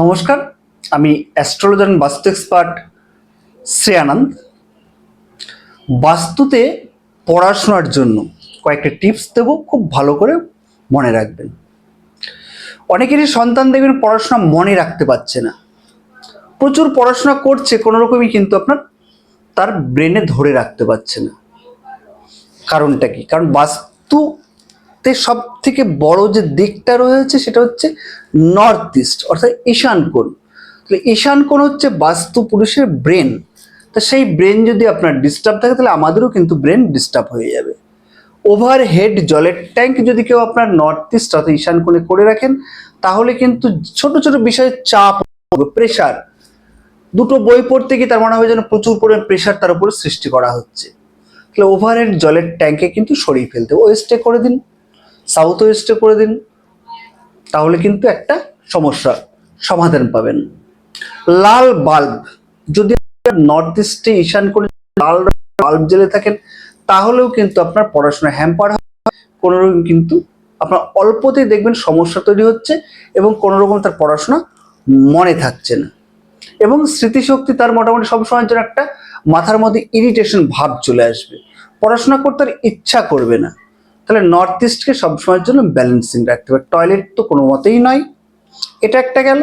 নমস্কার, আমি অ্যাস্ট্রোলজার বাস্তু এক্সপার্ট শ্রেয়ানন্দ। বাস্তুতে পড়াশোনার জন্য কয়েকটা টিপস দেব, খুব ভালো করে মনে রাখবেন। অনেকেরই সন্তান দেখবেন পড়াশোনা মনে রাখতে পারছে না। প্রচুর পড়াশোনা করছে, কোনো রকমই কিন্তু আপনার তার ব্রেনে ধরে রাখতে পারছে না। কারণটা কি? কারণ বাস্তুতে সব থেকে বড় যে দিকটা রয়েছে সেটা হচ্ছে নর্থ ইস্ট অর্থাৎ ঈশান কোণ। তাহলে ঈশান কোণ হচ্ছে বাস্তু পুরুষের ব্রেন তা সেই ব্রেন যদি আপনার ডিস্টার্ব থাকে, তাহলে আমাদেরও কিন্তু ব্রেন ডিস্টার্ব হয়ে যাবে। ওভার হেড জলের ট্যাঙ্ক যদি কেউ আপনার নর্থ ইস্ট অর্থাৎ ঈশান কোণে করে রাখেন, তাহলে কিন্তু ছোট ছোট বিষয়ে চাপ প্রেশার দুটো বই পড়তে গিয়ে তার মনে হবে যেন প্রচুর পরিমাণ প্রেশার তার উপরে সৃষ্টি করা হচ্ছে। তাহলে ওভারহেড জলের ট্যাঙ্কে কিন্তু সরিয়ে ফেলতে ওয়েস্টে করে দিন। সাউথ ওয়েস্টে করে দিন, তাহলে কিন্তু একটা সমস্যা সমাধান পাবেন। লাল বাল্ব যদি নর্থ ইস্টে ঈশান করে লাল বাল্ব জ্বেলে থাকেন, তাহলেও কিন্তু আপনার পড়াশোনা হ্যাম্পার হয় কোনো রকম কিন্তু আপনার অল্পতেই দেখবেন সমস্যা তৈরি হচ্ছে এবং কোনো রকম তার পড়াশোনা মনে থাকছে না। এবং স্মৃতিশক্তি তার মোটামুটি সবসময়ের জন্য একটা মাথার মধ্যে ইরিটেশন ভাব চলে আসবে। পড়াশোনা করতে ইচ্ছা করবে না। তাহলে নর্থ ইস্টকে সবসময়ের জন্য ব্যালেন্সিং রাখতে হবে। টয়লেট তো কোনো মতেই নয়। এটা একটা গেল।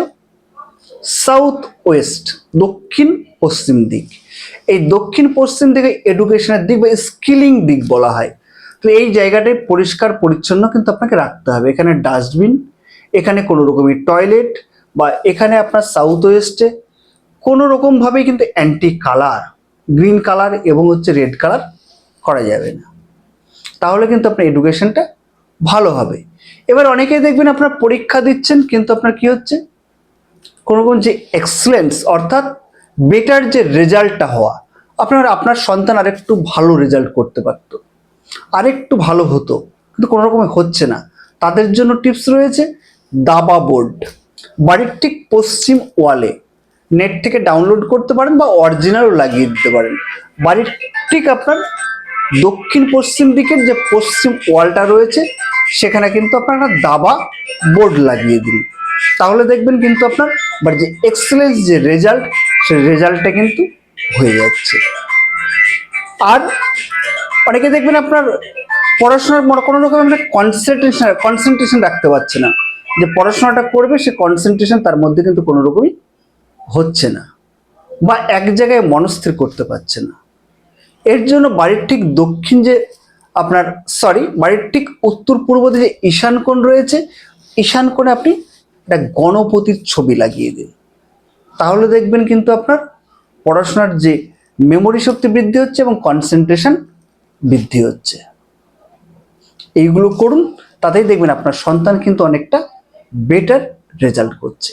সাউথ ওয়েস্ট দক্ষিণ পশ্চিম দিক। এই দক্ষিণ পশ্চিম দিকে এডুকেশনের দিক বা স্কিলিং দিক বলা হয়। তো এই জায়গাটায় পরিষ্কার, পরিচ্ছন্ন কিন্তু আপনাকে রাখতে হবে। এখানে ডাস্টবিন এখানে কোনো রকমের টয়লেট বা এখানে আপনার সাউথ ওয়েস্টে কোনো রকমভাবেই কিন্তু অ্যান্টি কালার গ্রিন কালার এবং হচ্ছে রেড কালার করা যাবে না। তাহলে কিন্তু আপনার এডুকেশনটা ভালো হবে। এবার অনেকেই দেখবেন আপনার পরীক্ষা দিচ্ছেন, কিন্তু আপনার কি হচ্ছে? কোনো কোনো যে এক্সেলেন্স অর্থাৎ বেটার যে রেজাল্টটা হওয়া। আপনার আপনার সন্তান আরেকটু ভালো রেজাল্ট করতে পারতো। আরেকটু ভালো হতো, কিন্তু কোনো রকমে হচ্ছে না। তাদের জন্য টিপস রয়েছে, দাবা বোর্ড বাড়ির ঠিক পশ্চিম ওয়ালে নেট থেকে ডাউনলোড করতে পারেন বা অরিজিনালও লাগিয়ে দিতে পারেন। বাড়ির ঠিক আপনার দক্ষিণ পশ্চিম দিকের যে পশ্চিম ওয়ালটা রয়েছে, সেখানে কিন্তু আপনার একটা দাবা বোর্ড লাগিয়ে দিন। তাহলে দেখবেন কিন্তু আপনার বাট যে এক্সেলেন্স যে রেজাল্ট সেই রেজাল্টটা কিন্তু হয়ে যাচ্ছে। আর অনেকে দেখবেন আপনার পড়াশোনার মনে কোনো রকম একটা কনসেন্ট্রেশন কনসেন্ট্রেশন রাখতে পারছে না। যে পড়াশোনাটা করবে, সে কনসেন্ট্রেশন তার মধ্যে কিন্তু কোনো রকমই হচ্ছে না। বা এক জায়গায় মনস্থির করতে পারছে না। এর জন্য বাড়ির ঠিক দক্ষিণ যে আপনার সরি বাড়ির ঠিক উত্তর পূর্ব যে ঈশান কোণ রয়েছে, ঈশান কোণে আপনি একটা গণপতির ছবি লাগিয়ে দিন। তাহলে দেখবেন কিন্তু আপনার পড়াশোনার যে মেমোরি শক্তি বৃদ্ধি হচ্ছে এবং কনসেন্ট্রেশন বৃদ্ধি হচ্ছে। এইগুলো করুন, তাতেই দেখবেন আপনার সন্তান কিন্তু অনেকটা বেটার রেজাল্ট করছে।